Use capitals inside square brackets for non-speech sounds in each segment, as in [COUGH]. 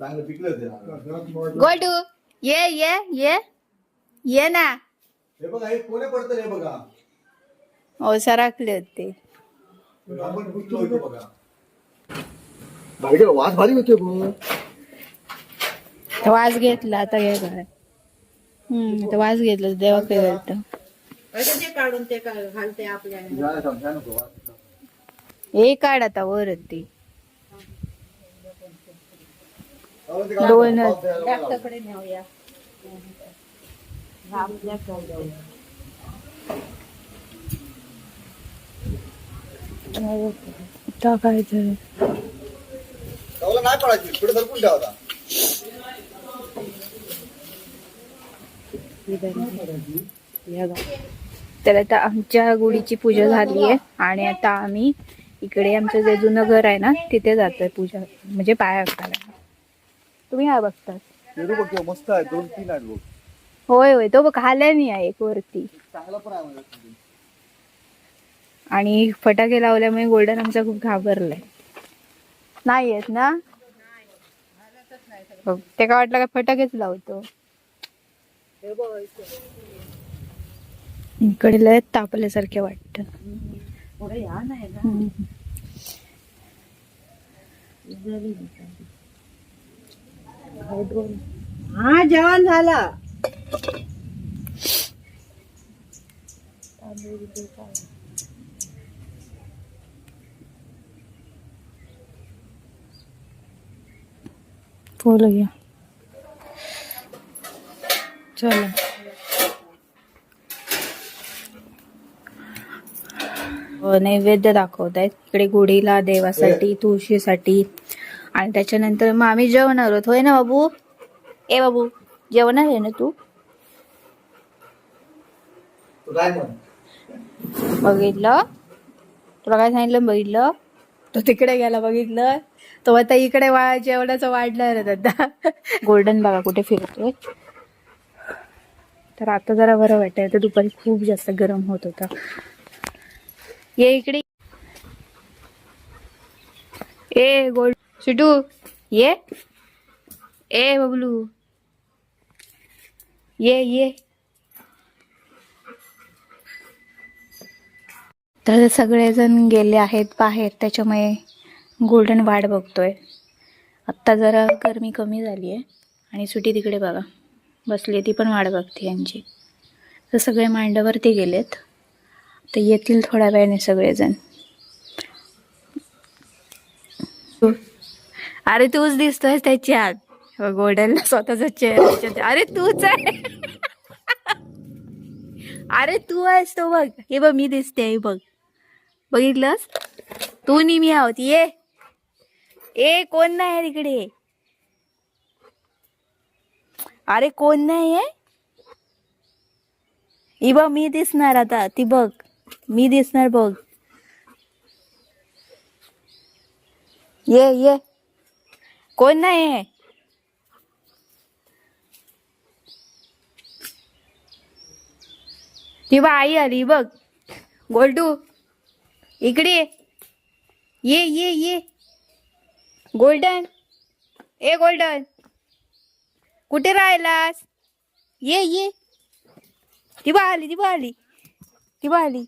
चांगलं पिकलं ते नारळ. गोडू ये ये ये ये ना. हे बघा हे कोणे पडतं हे बघा? हो सरकले होते. आपण पिकलो होतो बघा? वास भारी होते बघ वास घेतला आता घे काय हम्म आता वास घेतला देवा काय घालतं ते काढून ते का- घालते आपल्या होतो. हे काढ आता वर ती अहो, ते काय दोन. पाऊस द्यायला लागला. डॉक्टरकडे नेऊया आपल्या टाकायचं तवला नाही पडायची पुढे सरकून ठेवा आता. तर आता आमच्या गुढीची पूजा झाली आहे आणि आता आम्ही इकडे आमचं जे जुनं घर आहे ना तिथे जातोय पूजा म्हणजे पाया करायला तुम्ही काय बघतात पेरू बघ केव्हा मस्त आहे. दोन तीन आहेत बघ. होय होय. तो बघ हाल्यानी आहे एक वरती. चांगला पण आहे माझ्याकडे. आणि फटाके लावल्यामुळे गोल्डन आमचा खूप घाबरलाय. नाही येत ना? बघ, ते काय वाटलं का फटाकेच लावतो? इकडे लय तापल्यासारखे वाटत. पुढे या नाही ना? हा जेवण झालं. बोल घ्या चला. हो, नैवेद्य दाखवत आहेत इकडे गुढीला देवासाठी तुळशीसाठी. आणि त्याच्यानंतर मग आम्ही जेवणार आहोत. होय ना बाबू? ए बाबू जेवणार आहे ना तू? बघितलं? तुला काय सांगितलं बघितलं? तो तिकडे गेला बघितलं. तो आता इकडे वा जेवणाचं वाढणार आता गोल्डन बघा कुठे फिरतोय. तर आता जरा बरं वाटतंय. तर दुपारी खूप जास्त गरम होत होता. ये इकडे. ए गोल्ड सुटू ये ए बबलू ये ये तर सगळेजण गेले आहेत बाहेर. त्याच्यामुळे गोल्डन वाट बघतोय. आत्ता जरा गरमी कमी झाली आहे. आणि सुटी तिकडे बघा. बसली ती पण वाट बघते यांची. तर सगळे मांडावरती गेलेत. तर येतील थोड्या वेळाने सगळेजण. अरे तूच दिसतोय त्याच्यात. गोड्याला स्वतःचा चेहरा अरे तूच आहे. अरे तू आहेस तो बघ. हे बघ मी दिसते हे बघ. बघितलंस? तू नि मी आहोत. ये. ए कोण नाही तिकडे? अरे कोण नाही आहे? ही बघ मी दिसणार आता. ती बघ. मी दिसणार बघ. ये ये. कोण नाही आहे? ती बा आई आली बघ. गोल्डू इकडे ये. ये ये. गोल्डन. ए गोल्डन. कुठे राहिलास? ये ये. ती बा आली ती बा आली. ती बा आली.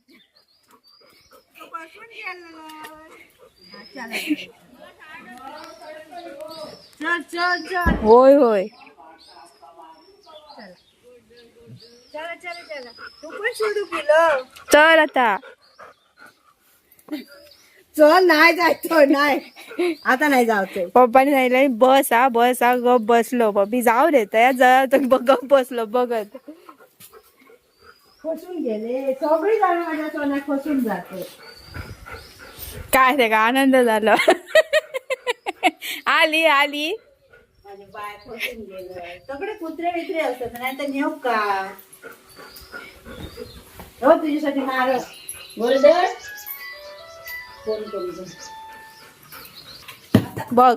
होय होय. चला चला चला. तू पण सोडू केलं चल आता. चल नाही जायचं नाही. आता नाही जायचं. पप्पाने सांगितलं बस हा बस हा गप बसलो. पप्पी जाऊ देत जरा तर बघ गप बसलो बघत. फसून गेले. सगळी जण माझ्या सोन्या फसून जाते. काय ते का आनंद झाला. आली आली. माझे बाय फसून गेलं. सगळे कुत्रे वित्रे असतात नाही तर नेऊ का? हो तुझ्यासाठी नारळ गोल्डन फोन करू बघ.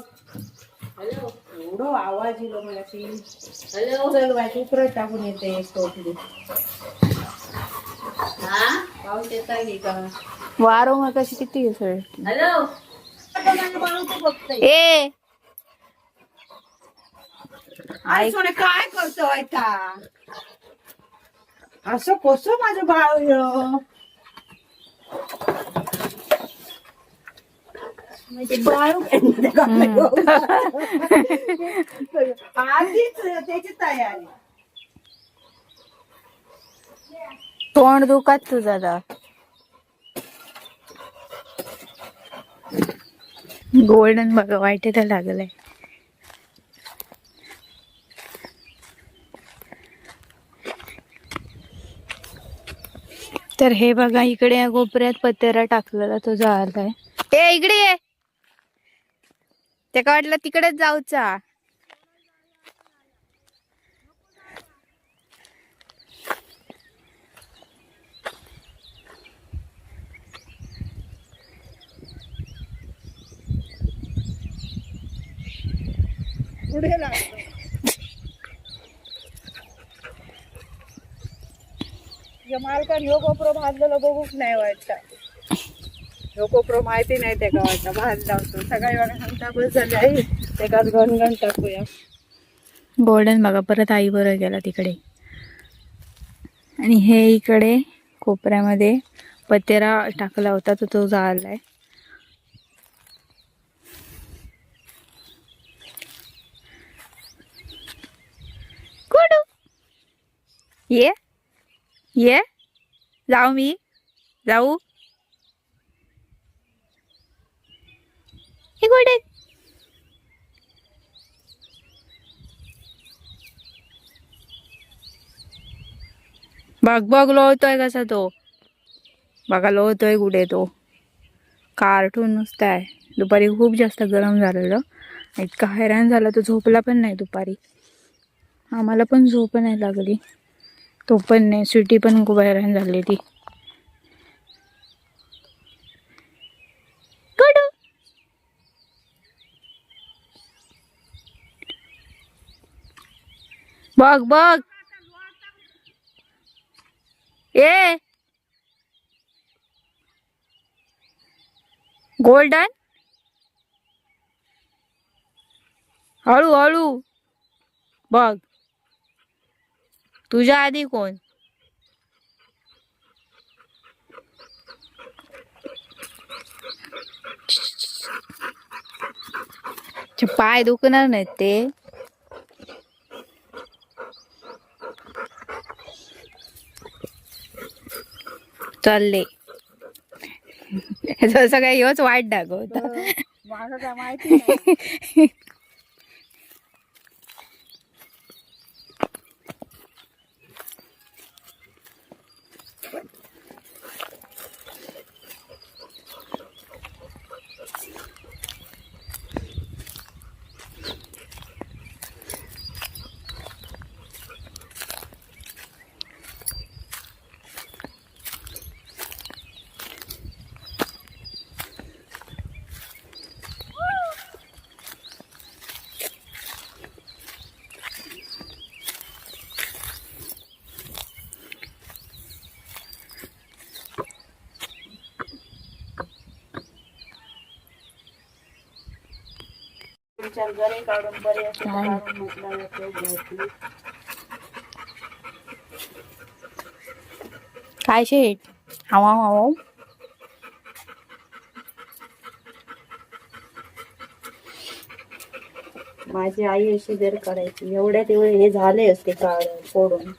हॅलो. एवढं आवाज येलो मला हॅलो. चल बाय कुकर टाकून येते टोपली. हा? पाऊस येता की का? वारो मग कशी किती ए. सोने काय करतो आता? असं कसं माझं बाळू [LAUGHS] आधीच त्याची तयारी. तोंड दुखात तुझा गोल्डन बघा वाईट तर लागलंय. तर हे बघा इकडे या कोपऱ्यात पत्रा टाकलेला तो आहे. ए इकडे ये. ते वाटलं तिकडेच जाऊचा. पुढे लागतो या मालकान ह्यो कोपरो भाजलेला बघूच नाही वाटता. ह्यो कोपरो माहिती नाही ते का वाटतं. भाजला होतो. सकाळी बघा सांगता बस झाली आई. एकाच गणगण टाकूया. गोल्डन बघा परत आई बरं गेला तिकडे. आणि हे इकडे कोपऱ्यामध्ये पतेरा टाकला होता तो तो जाळलाय. आहे ये ये जाऊ मी जाऊ हे बघ बघ लोळतोय कसा तो बघा लोळतोय कुठे तो कार्टून नुसतं आहे दुपारी खूप जास्त गरम झालेलं. इतका हैराण झाला तो झोपला पण नाही दुपारी. आम्हाला पण झोप नाही लागली. तो पण नाही सिटी पण खूप हैराण झाली ती बघ बघ. ए. गोल्डन. हळू हळू. बघ. तुझ्या आधी कोण? पाय दुखणार नाहीत ते. चालले. जसं काय ह्योच वाट दाखवता माझं काय माहिती [LAUGHS] घरी काढून बरे? काढून म्हटलं जातं, घ्यायची. काय शेट हवा हवा माझी आई अशी जर करायची एवढ्या तेवढे हे झाले असते काढ फोडून